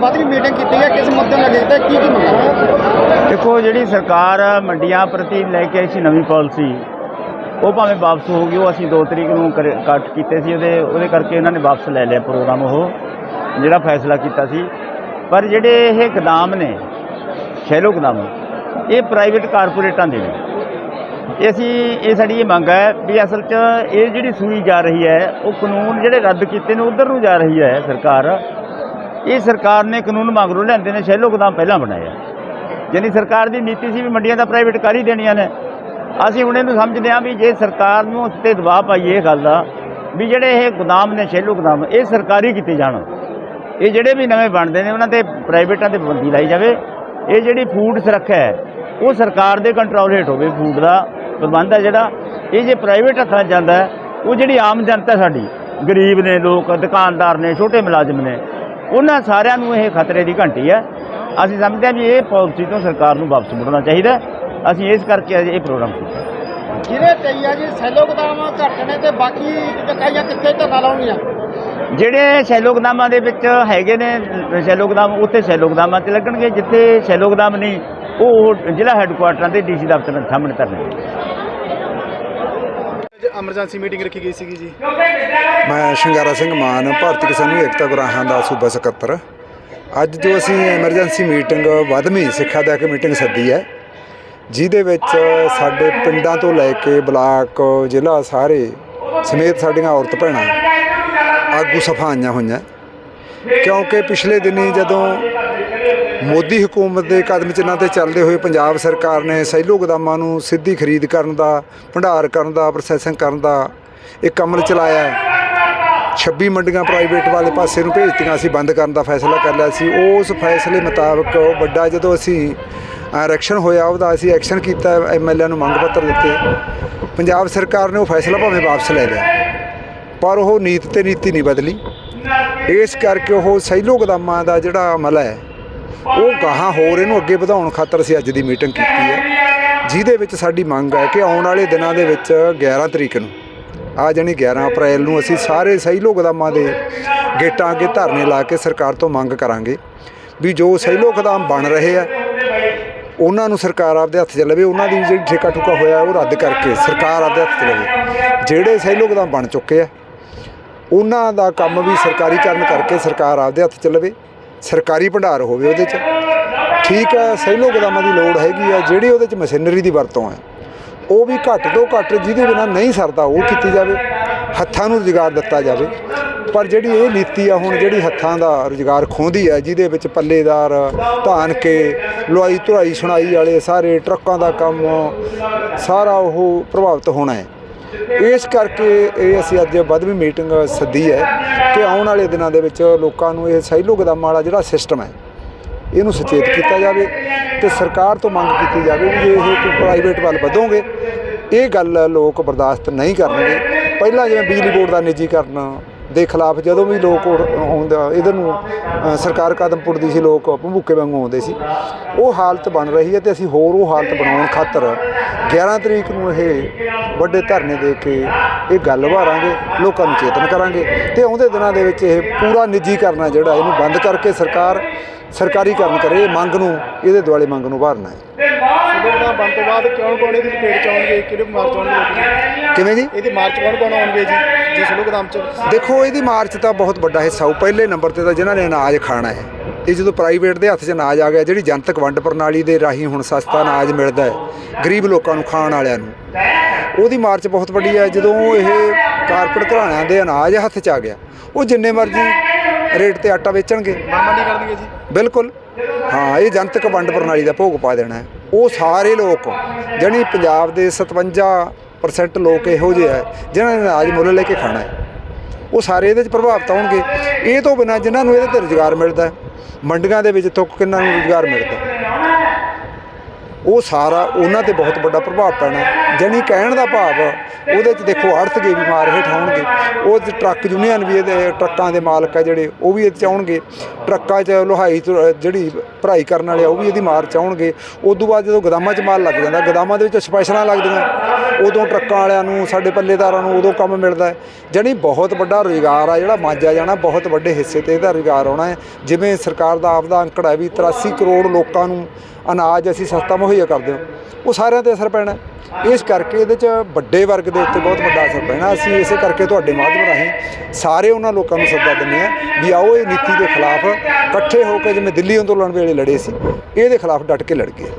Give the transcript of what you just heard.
ਵੱਧ ਵੀ ਮੀਟਿੰਗ ਕੀਤੀ ਹੈ, ਕਿਸ ਮੁੱਦੇ ਨੂੰ ਲੈ ਕੀ ਕੀ ਮੰਗਾਂ? ਦੇਖੋ, ਜਿਹੜੀ ਸਰਕਾਰ ਮੰਡੀਆਂ ਪ੍ਰਤੀ ਲੈ ਕੇ ਆਈ ਸੀ ਨਵੀਂ ਪਾਲਿਸੀ, ਉਹ ਭਾਵੇਂ ਵਾਪਸ ਹੋ ਗਈ, ਉਹ ਅਸੀਂ 2 ਤਰੀਕ ਨੂੰ ਕਰ- ਕੱਟ ਕੀਤੇ ਸੀ, ਉਹਦੇ ਉਹਦੇ ਕਰਕੇ ਇਹਨਾਂ ਨੇ ਵਾਪਸ ਲੈ ਲਿਆ ਪ੍ਰੋਗਰਾਮ ਉਹ, ਜਿਹੜਾ ਫੈਸਲਾ ਕੀਤਾ ਸੀ। ਪਰ ਜਿਹੜੇ ਇਹ ਗਦਾਮ ਨੇ ਸ਼ੈਲੋ ਗਦਾਮ, ਇਹ ਪ੍ਰਾਈਵੇਟ ਕਾਰਪੋਰੇਟਾਂ ਦੇ ਨੇ। ਇਹ ਅਸੀਂ, ਇਹ ਸਾਡੀ ਇਹ ਮੰਗ ਹੈ ਵੀ ਅਸਲ 'ਚ ਇਹ ਜਿਹੜੀ ਸੂਈ ਜਾ ਰਹੀ ਹੈ, ਉਹ ਕਾਨੂੰਨ ਜਿਹੜੇ ਰੱਦ ਕੀਤੇ ਨੇ, ਉਧਰ ਨੂੰ ਜਾ ਰਹੀ ਹੈ ਸਰਕਾਰ ਇਹ ਸਰਕਾਰ ਨੇ ਕਾਨੂੰਨ ਮਗਰੋਂ ਲੈਂਦੇ ਨੇ ਸ਼ੈਲੋ ਗੋਦਾਮ ਪਹਿਲਾਂ ਬਣਾਇਆ ਯਾਨੀ ਸਰਕਾਰ ਦੀ ਨੀਤੀ ਸੀ ਵੀ ਮੰਡੀਆਂ ਦਾ ਪ੍ਰਾਈਵੇਟ ਕਰ ਹੀ ਦੇਣੀਆਂ ਨੇ। ਅਸੀਂ ਹੁਣ ਇਹਨੂੰ ਸਮਝਦੇ ਹਾਂ ਵੀ ਜੇ ਸਰਕਾਰ ਨੂੰ ਉਸ 'ਤੇ ਦਬਾਅ ਪਾਈਏ ਇਹ ਗੱਲ ਦਾ, ਵੀ ਜਿਹੜੇ ਇਹ ਗੋਦਾਮ ਨੇ ਸ਼ੈਲੋ ਗੋਦਾਮ, ਇਹ ਸਰਕਾਰੀ ਕੀਤੇ ਜਾਣ। ਇਹ ਜਿਹੜੇ ਵੀ ਨਵੇਂ ਬਣਦੇ ਨੇ, ਉਹਨਾਂ ਤੇ ਪ੍ਰਾਈਵੇਟਾਂ ਤੇ ਪਾਬੰਦੀ ਲਾਈ ਜਾਵੇ। ਇਹ ਜਿਹੜੀ ਫੂਡ ਸੁਰੱਖਿਆ ਹੈ, ਉਹ ਸਰਕਾਰ ਦੇ ਕੰਟਰੋਲ ਹੇਠ ਹੋਵੇ ਫੂਡ ਦਾ ਪ੍ਰਬੰਧ ਹੈ ਜਿਹੜਾ। ਇਹ ਜੇ ਪ੍ਰਾਈਵੇਟ ਹੱਥਾਂ 'ਚ ਜਾਂਦਾ ਉਹ ਜਿਹੜੀ ਆਮ ਜਨਤਾ ਸਾਡੀ, ਗਰੀਬ ਨੇ ਲੋਕ, ਦੁਕਾਨਦਾਰ ਨੇ, ਛੋਟੇ ਮੁਲਾਜ਼ਮ ਨੇ ਉਹਨਾਂ ਸਾਰਿਆਂ ਨੂੰ ਇਹ ਖਤਰੇ ਦੀ ਘੰਟੀ ਹੈ। ਅਸੀਂ ਸਮਝਦੇ ਹਾਂ ਵੀ ਇਹ ਪਾਲਿਸੀ ਤੋਂ ਸਰਕਾਰ ਨੂੰ ਵਾਪਸ ਮੁੜਨਾ ਚਾਹੀਦਾ। ਅਸੀਂ ਇਸ ਕਰਕੇ ਅੱਜ ਇਹ ਪ੍ਰੋਗਰਾਮ ਕੀਤਾ। ਜਿਹੜੇ ਤਈਆ ਜੀ? ਸੈਲੋ ਗਦਾਮ ਘੱਟ ਨੇ ਤੇ ਬਾਕੀ ਇਕਾਈਆਂ ਕਿੱਥੇ ਧਰਨਾ ਲਾਉਣੀਆਂ? ਜਿਹੜੇ ਸ਼ੈਲੋ ਗੋਦਾਮਾਂ ਦੇ ਵਿੱਚ ਹੈਗੇ ਨੇ ਸ਼ੈਲੋ ਗੋਦਾਮ ਉੱਥੇ ਸ਼ੈਲੋ ਗੋਦਾਮਾਂ 'ਚ ਲੱਗਣਗੇ। ਜਿੱਥੇ ਸ਼ੈਲੋ ਗੋਦਾਮ ਨਹੀਂ ਉਹ ਜ਼ਿਲ੍ਹਾ ਹੈੱਡਕੁਆਟਰਾਂ ਤੇ ਡੀਸੀ ਦਫ਼ਤਰ ਦੇ ਸਾਹਮਣੇ ਧਰਨੇ ਐਮਰਜੈਂਸੀ ਮੀਟਿੰਗ ਰੱਖੀ ਗਈ ਸੀਗੀ ਜੀ। ਮੈਂ ਸ਼ਿੰਗਾਰਾ ਸਿੰਘ ਮਾਨ, ਭਾਰਤੀ ਕਿਸਾਨੀ ਏਕਤਾ ਗੁਰਾਹਾਂ ਦਾ ਸੂਬਾ ਸਕੱਤਰ। ਅੱਜ ਜੋ ਅਸੀਂ ਐਮਰਜੈਂਸੀ ਮੀਟਿੰਗ ਵਧਵੀਂ ਸਿੱਖਿਆ ਦਾ ਇੱਕ ਮੀਟਿੰਗ ਸੱਦੀ ਹੈ, ਜਿਹਦੇ ਵਿੱਚ ਸਾਡੇ ਪਿੰਡਾਂ ਤੋਂ ਲੈ ਕੇ ਬਲਾਕ, ਜ਼ਿਲ੍ਹਾ ਸਾਰੇ ਸਮੇਤ ਸਾਡੀਆਂ ਔਰਤ ਭੈਣਾਂ ਆਗੂ ਸਫਾਈਆਂ ਹੋਈਆਂ। ਕਿਉਂਕਿ ਪਿਛਲੇ ਦਿਨੀ ਜਦੋਂ ਮੋਦੀ ਹਕੂਮਤ ਦੇ ਕਦਮ ਚਿੰਨਾਂ ਤੇ ਚੱਲਦੇ ਹੋਏ ਪੰਜਾਬ ਸਰਕਾਰ ਨੇ ਸੈਲੋ ਗੋਦਾਮਾਂ ਨੂੰ ਸਿੱਧੀ ਖਰੀਦ ਕਰਨ ਦਾ, ਭੰਡਾਰ ਕਰਨ ਦਾ, ਪ੍ਰੋਸੈਸਿੰਗ ਕਰਨ ਦਾ ਇੱਕ ਅਮਲ ਚਲਾਇਆ ਹੈ। 26 ਮੰਡੀਆਂ ਪ੍ਰਾਈਵੇਟ ਵਾਲੇ ਪਾਸੇ ਨੂੰ ਭੇਜਤੀਆਂ ਅਸੀਂ ਬੰਦ ਕਰਨ ਦਾ ਫੈਸਲਾ ਕਰ ਲਿਆ ਸੀ। ਉਸ ਫੈਸਲੇ ਮੁਤਾਬਕ ਵੱਡਾ ਜਦੋਂ ਅਸੀਂ ਆਰਕਸ਼ਨ ਹੋਇਆ, ਉਹਦਾ ਅਸੀਂ ਐਕਸ਼ਨ ਕੀਤਾ ਐਮਐਲਏ ਨੂੰ ਮੰਗ ਪੱਤਰ ਦਿੱਤੇ। ਪੰਜਾਬ ਸਰਕਾਰ ਨੇ ਉਹ ਫੈਸਲਾ ਭਾਵੇਂ ਵਾਪਸ ਲੈ ਲਿਆ, ਪਰ ਉਹ ਨੀਤ ਤੇ ਨੀਤੀ ਨਹੀਂ ਬਦਲੀ। ਇਸ ਕਰਕੇ ਉਹ ਸੈਲੋ ਗੋਦਾਮਾਂ ਦਾ ਜਿਹੜਾ ਅਮਲ ਹੈ ਉਹ ਗਾਹਾਂ ਹੋਰ ਇਹਨੂੰ ਅੱਗੇ ਵਧਾਉਣ ਖਾਤਰ ਅਸੀਂ ਅੱਜ ਦੀ ਮੀਟਿੰਗ ਕੀਤੀ ਹੈ। ਜਿਹਦੇ ਵਿੱਚ ਸਾਡੀ ਮੰਗ ਹੈ ਕਿ ਆਉਣ ਵਾਲੇ ਦਿਨਾਂ ਦੇ ਵਿੱਚ 11 ਤਰੀਕ ਨੂੰ, ਆ ਜਾਣੀ 11 ਅਪ੍ਰੈਲ ਨੂੰ ਅਸੀਂ ਸਾਰੇ ਸਹਿਲੋ ਗੋਦਾਮਾਂ ਦੇ ਗੇਟਾਂ ਅੱਗੇ ਧਰਨੇ ਲਾ ਕੇ ਸਰਕਾਰ ਤੋਂ ਮੰਗ ਕਰਾਂਗੇ ਵੀ ਜੋ ਸਹਿਲੋ ਗੋਦਾਮ ਬਣ ਰਹੇ ਆ, ਉਹਨਾਂ ਨੂੰ ਸਰਕਾਰ ਆਪਦੇ ਹੱਥ 'ਚ ਲਵੇ, ਉਹਨਾਂ ਦੀ ਜਿਹੜੀ ਠੇਕਾ ਠੁਕਾ ਹੋਇਆ ਉਹ ਰੱਦ ਕਰਕੇ ਸਰਕਾਰ ਆਪਦੇ ਹੱਥ 'ਚ ਲਵੇ। ਜਿਹੜੇ ਸਹਿਲੋ ਗੋਦਾਮ ਬਣ ਚੁੱਕੇ ਆ, ਉਹਨਾਂ ਦਾ ਕੰਮ ਵੀ ਸਰਕਾਰੀਕਰਨ ਕਰਕੇ ਸਰਕਾਰ ਆਪਦੇ ਹੱਥ 'ਚ ਲਵੇ। ਸਰਕਾਰੀ ਭੰਡਾਰ ਹੋਵੇ ਉਹਦੇ 'ਚ। ਠੀਕ ਹੈ, ਸਹਿਲੋ ਗੋਦਾਮਾਂ ਦੀ ਲੋੜ ਹੈਗੀ ਆ ਜਿਹੜੀ ਉਹਦੇ 'ਚ ਮਸ਼ੀਨਰੀ ਦੀ ਵਰਤੋਂ ਹੈ। ਉਹ ਵੀ ਘੱਟ ਤੋਂ ਘੱਟ ਜਿਹਦੇ ਬਿਨਾ ਨਹੀਂ ਸਰਦਾ, ਉਹ ਕੀਤੀ ਜਾਵੇ। ਹੱਥਾਂ ਨੂੰ ਰੁਜ਼ਗਾਰ ਦਿੱਤਾ ਜਾਵੇ। ਪਰ ਜਿਹੜੀ ਇਹ ਨੀਤੀ ਆ, ਹੁਣ ਜਿਹੜੀ ਹੱਥਾਂ ਦਾ ਰੁਜ਼ਗਾਰ ਖੋਹਦੀ ਹੈ, ਜਿਹਦੇ ਵਿੱਚ ਪੱਲੇਦਾਰ ਧਾਨ ਕੇ ਲੁਆਈ ਧੁਆਈ ਸੁਣਾਈ ਵਾਲੇ ਸਾਰੇ ਟਰੱਕਾਂ ਦਾ ਕੰਮ, ਸਾਰਾ ਉਹ ਪ੍ਰਭਾਵਿਤ ਹੋਣਾ ਹੈ। ਇਸ ਕਰਕੇ ਇਹ ਅਸੀਂ ਅੱਜ ਵੱਧਵੀਂ ਮੀਟਿੰਗ ਸੱਦੀ ਹੈ। ਕਿ ਆਉਣ ਵਾਲੇ ਦਿਨਾਂ ਦੇ ਵਿੱਚ ਲੋਕਾਂ ਨੂੰ ਇਹ ਸਹਿਲੋ ਗਦਾਮਾਂ ਵਾਲਾ ਜਿਹੜਾ ਸਿਸਟਮ ਹੈ, ਇਹਨੂੰ ਸੁਚੇਤ ਕੀਤਾ ਜਾਵੇ ਤੇ ਸਰਕਾਰ ਤੋਂ ਮੰਗ ਕੀਤੀ ਜਾਵੇ ਵੀ ਜੇ ਇਹ ਪ੍ਰਾਈਵੇਟ ਵੱਲ ਵਧੋਗੇ, ਇਹ ਗੱਲ ਲੋਕ ਬਰਦਾਸ਼ਤ ਨਹੀਂ ਕਰਨਗੇ। ਪਹਿਲਾਂ ਜਿਵੇਂ ਬਿਜਲੀ ਬੋਰਡ ਦਾ ਨਿੱਜੀਕਰਨ ਦੇ ਖਿਲਾਫ ਜਦੋਂ ਵੀ ਲੋਕ ਉੜ- ਆਉਂਦਾ ਇਧਰ ਨੂੰ ਸਰਕਾਰ ਕਦਮ ਪੁੱਟਦੀ ਸੀ, ਲੋਕ ਭੁੱਕੇ ਵਾਂਗੂ ਆਉਂਦੇ ਸੀ। ਉਹ ਹਾਲਤ ਬਣ ਰਹੀ ਹੈ ਤੇ ਅਸੀਂ ਹੋਰ ਉਹ ਹਾਲਤ ਬਣਾਉਣ ਖਾਤਰ 11 ਤਰੀਕ ਨੂੰ ਇਹ ਵੱਡੇ ਧਰਨੇ ਦੇ ਕੇ ਇਹ ਗੱਲ ਵਾਰਾਂਗੇ, ਲੋਕਾਂ ਨੂੰ ਚੇਤਨ ਕਰਾਂਗੇ ਤੇ ਆਉਂਦੇ ਦਿਨਾਂ ਦੇ ਵਿੱਚ ਇਹ ਪੂਰਾ ਨਿੱਜੀਕਰਨ ਆ ਜਿਹੜਾ ਇਹਨੂੰ ਬੰਦ ਕਰਕੇ ਸਰਕਾਰ ਸਰਕਾਰੀਕਰਨ ਕਰੇ, ਇਹ ਮੰਗ ਨੂੰ, ਇਹਦੇ ਦੁਆਲੇ ਮੰਗ ਨੂੰ ਵਾਰਨਾ ਹੈ। ਸੈਲੋ ਗਦਾਮ ਬਣ ਤੋਂ ਬਾਅਦ ਕੌਣ ਕੌਣ ਇਹਦੀ ਲਪੇਟ ਚ ਆਉਣਗੇ ਕਿਹੜੇ ਮਾਰਚ ਆਉਣਗੇ ਕਿਵੇਂ ਜੀ? ਇਹਦੀ ਮਾਰਚ ਕੌਣ ਕੌਣ ਆਉਣਗੇ ਜੀ? ਜੀ ਸੈਲੋ ਗਦਾਮ ਚ। ਦੇਖੋ ਇਹਦੀ ਮਾਰਚ ਤਾਂ ਬਹੁਤ ਵੱਡਾ ਹਿੱਸਾ ਉਹ ਪਹਿਲੇ ਨੰਬਰ ਤੇ ਤਾਂ ਜਿਨ੍ਹਾਂ ਨੇ ਅਨਾਜ ਖਾਣਾ ਹੈ। ਇਹ ਜਦੋਂ ਪ੍ਰਾਈਵੇਟ ਦੇ ਹੱਥ 'ਚ ਅਨਾਜ ਆ ਗਿਆ ਜਿਹੜੀ ਜਨਤਕ ਵੰਡ ਪ੍ਰਣਾਲੀ ਦੇ ਰਾਹੀਂ ਹੁਣ ਸਸਤਾ ਅਨਾਜ ਮਿਲਦਾ ਹੈ ਗਰੀਬ ਲੋਕਾਂ ਨੂੰ ਖਾਣ ਵਾਲਿਆਂ ਨੂੰ। ਉਹਦੀ ਮਾਰਚ ਬਹੁਤ ਵੱਡੀ ਹੈ ਜਦੋਂ ਇਹ ਕਾਰਪੋਰੇਟ ਘਰਾਣਿਆਂ ਦੇ ਅਨਾਜ ਹੱਥ 'ਚ ਆ ਗਿਆ ਉਹ ਜਿੰਨੇ ਮਰਜ਼ੀ ਰੇਟ ਤੇ ਆਟਾ ਵੇਚਣਗੇ। ਮੰਡੀ ਕਰਨਗੇ ਜੀ। ਬਿਲਕੁਲ। ਹਾਂ ਇਹ ਜਨਤਕ ਵੰਡ ਪ੍ਰਣਾਲੀ ਦਾ ਭੋਗ ਪਾ ਦੇਣਾ ਹੈ। ਉਹ ਸਾਰੇ ਲੋਕ, ਜਾਣੀ ਪੰਜਾਬ ਦੇ 57% ਲੋਕ ਇਹੋ ਜਿਹੇ ਹੈ ਜਿਨ੍ਹਾਂ ਨੇ ਅਨਾਜ ਮੁੱਲ ਲੈ ਕੇ ਖਾਣਾ ਹੈ। ਉਹ ਸਾਰੇ ਇਹਦੇ 'ਚ ਪ੍ਰਭਾਵਿਤ ਹੋਣਗੇ। ਇਹ ਤੋਂ ਬਿਨਾਂ ਜਿਨ੍ਹਾਂ ਨੂੰ ਇਹਦੇ ਤੇ ਰੁਜ਼ਗਾਰ ਮਿਲਦਾ ਮੰਡੀਆਂ ਦੇ ਵਿੱਚ ਤੁੱਕ ਕਿੰਨਾ ਨੂੰ ਰੁਜ਼ਗਾਰ ਮਿਲਦਾ ਉਹ ਸਾਰਾ ਉਹਨਾਂ ਤੇ ਬਹੁਤ ਵੱਡਾ ਪ੍ਰਭਾਵ ਪੈਣਾ। ਜਾਣੀ ਕਹਿਣ ਦਾ ਭਾਵ, ਉਹਦੇ 'ਚ ਦੇਖੋ ਆੜਤਗੇ ਵੀ ਮਾਰ ਹੇਠ ਆਉਣਗੇ, ਉਹ 'ਚ ਟਰੱਕ ਯੂਨੀਅਨ ਵੀ ਇਹਦੇ ਟਰੱਕਾਂ ਦੇ ਮਾਲਕ ਆ ਜਿਹੜੇ, ਉਹ ਵੀ ਇਹਦੇ 'ਚ ਆਉਣਗੇ। ਟਰੱਕਾਂ 'ਚ ਲੋਹਾਈ ਤੋਂ ਜਿਹੜੀ ਭਰਾਈ ਕਰਨ ਵਾਲੇ ਆ, ਉਹ ਵੀ ਇਹਦੀ ਮਾਰ 'ਚ ਆਉਣਗੇ। ਉਸ ਤੋਂ ਬਾਅਦ ਜਦੋਂ ਗਦਾਮਾਂ 'ਚ ਮਾਲ ਲੱਗ ਜਾਂਦਾ, ਗਦਾਮਾਂ ਦੇ ਵਿੱਚ ਸਪੈਸ਼ਲਾਂ ਲੱਗਦੀਆਂ। ਉਦੋਂ ਟਰੱਕਾਂ ਵਾਲਿਆਂ ਨੂੰ, ਸਾਡੇ ਪੱਲੇਦਾਰਾਂ ਨੂੰ ਉਦੋਂ ਕੰਮ ਮਿਲਦਾ ਹੈ। ਜਾਣੀ ਬਹੁਤ ਵੱਡਾ ਰੁਜ਼ਗਾਰ ਆ ਜਿਹੜਾ ਮਾਂਜਿਆ ਜਾਣਾ, ਬਹੁਤ ਵੱਡੇ ਹਿੱਸੇ ਤੇ ਇਹਦਾ ਰੁਜ਼ਗਾਰ ਆਉਣਾ ਹੈ। ਜਿਵੇਂ ਸਰਕਾਰ ਦਾ ਆਪਦਾ ਅੰਕੜਾ ਹੈ ਵੀ 83 ਕਰੋੜ ਲੋਕਾਂ ਨੂੰ ਅਨਾਜ ਅਸੀਂ ਸਸਤਾ ਮੁਹੱਈਆ ਕਰਦੇ ਹਾਂ। ਉਹ ਸਾਰਿਆਂ ਤੇ ਅਸਰ ਪੈਣਾ ਇਸ ਕਰਕੇ ਇਹਦੇ 'ਚ ਵੱਡੇ ਵਰਗ ਦੇ ਉੱਤੇ ਬਹੁਤ ਵੱਡਾ ਅਸਰ ਪੈਣਾ। ਅਸੀਂ ਇਸੇ ਕਰਕੇ ਤੁਹਾਡੇ ਮਾਧਿਅਮ ਰਾਹੀਂ ਸਾਰੇ ਉਹਨਾਂ ਲੋਕਾਂ ਨੂੰ ਸੱਦਾ ਦਿੰਦੇ ਆ ਵੀ ਆਓ ਇਹ ਨੀਤੀ ਦੇ ਖਿਲਾਫ ਇਕੱਠੇ ਹੋ ਕੇ ਜਿਵੇਂ ਦਿੱਲੀ ਅੰਦੋਲਨ ਵੇਲੇ ਲੜੇ ਸੀ, ਇਹਦੇ ਖਿਲਾਫ ਡਟ ਕੇ ਲੜ ਗਏ।